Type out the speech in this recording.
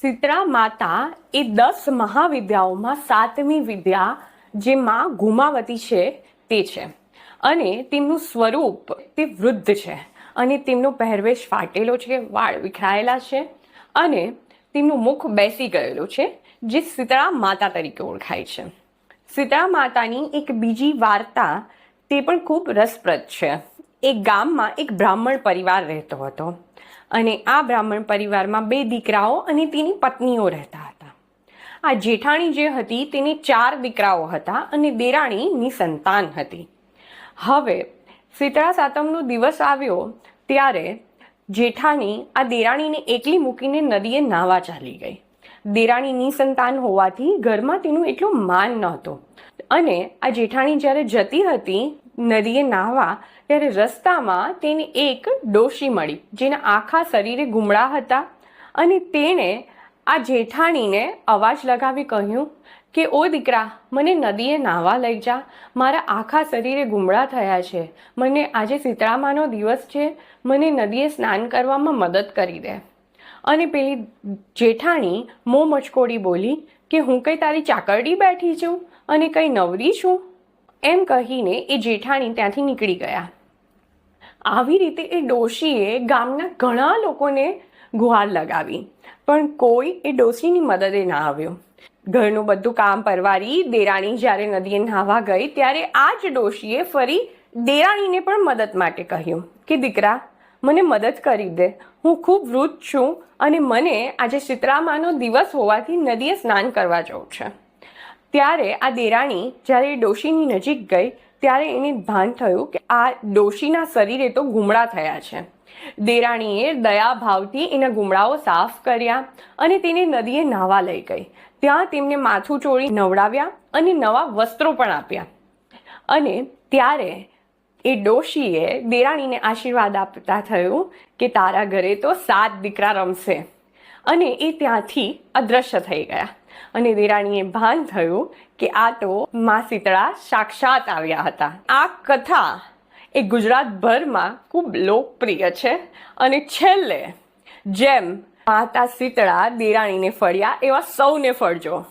શીતળા માતા એ દસ મહાવિદ્યાઓમાં સાતમી વિદ્યા જે માં ગુમાવતી છે તે છે. અને તેમનું સ્વરૂપ તે વૃદ્ધ છે અને તેમનો પહેરવેશ ફાટેલો છે, વાળ વિખરાયેલા છે અને તેમનું મુખ બેસી ગયેલું છે, જે શીતળા માતા તરીકે ઓળખાય છે. શીતળા માતાની એક બીજી વાર્તા તે પણ ખૂબ રસપ્રદ છે. એક ગામમાં એક બ્રાહ્મણ પરિવાર રહેતો હતો. અને આ બ્રાહ્મણ પરિવારમાં બે દીકરાઓ અને તેની પત્નીઓ રહેતા હતા. આ જેઠાણી જે હતી તેને ચાર દીકરાઓ હતા અને દેરાણીની સંતાન હતી. હવે શીતળા સાતમનો દિવસ આવ્યો ત્યારે જેઠાણી આ દેરાણીને એકલી મૂકીને નદીએ નાહવા ચાલી ગઈ. દેરાણીની સંતાન હોવાથી ઘરમાં તેનું એટલું માન નહોતું. અને આ જેઠાણી જ્યારે જતી હતી નદીએ નાહવા, ત્યારે રસ્તામાં તેને એક ડોશી મળી, જેના આખા શરીરે ગુમડા હતા. અને તેણે આ જેઠાણીને અવાજ લગાવી કહ્યું કે, ઓ દીકરા, મને નદીએ નાહવા લઈ જા. મારા આખા શરીરે ગુમડા થયા છે. મને આજે શીતળામાનો દિવસ છે. મને નદીએ સ્નાન કરવામાં મદદ કરી દે. અને પેલી જેઠાણી મો મચકોડી બોલી કે, હું કંઈ તારી ચાકરડી બેઠી છું? અને કંઈ નવરી છું? એમ કહીને એ જેઠાણી ત્યાંથી નીકળી ગયા. આવી રીતે એ ડોશીએ ગામના ઘણા લોકોને ગુહાર લગાવી, પણ કોઈ એ ડોશીની મદદે ના આવ્યો. ઘરનું બધું કામ પરવારી, દેરાણી જ્યારે નદીએ નાહવા ગઈ, ત્યારે આ જ ડોશીએ ફરી દેરાણીને પણ મદદ માટે કહ્યું કે, દીકરા, મને મદદ કરી દે. હું ખૂબ વૃદ્ધ છું અને મને આજે શીતળામાનો દિવસ હોવાથી નદીએ સ્નાન કરવા જવું છે. ત્યારે આ દેરાણી જ્યારે ડોશીની નજીક ગઈ, ત્યારે એને ભાન થયું કે આ ડોશીના શરીરે તો ગુમડા થયા છે. દેરાણીએ દયા ભાવથી એના ગુમડાઓ સાફ કર્યા અને તેને નદીએ નાહવા લઈ ગઈ. ત્યાં તેમને માથું ચોળી નવડાવ્યા અને નવા વસ્ત્રો પણ આપ્યા. અને ત્યારે એ ડોશીએ દેરાણીને આશીર્વાદ આપતા થયું કે તારા ઘરે તો સાત દીકરા રમશે. અને એ ત્યાંથી અદ્રશ્ય થઈ ગયા. અને દેરાણીએ ભાન થયું કે આ તો મા શીતળા સાક્ષાત આવ્યા હતા. આ કથા એ ગુજરાતભરમાં ખૂબ લોકપ્રિય છે અને છેલ્લે જેમ માતા શીતળા દેરાણીને ફળ્યા એવા સૌને ફળજો.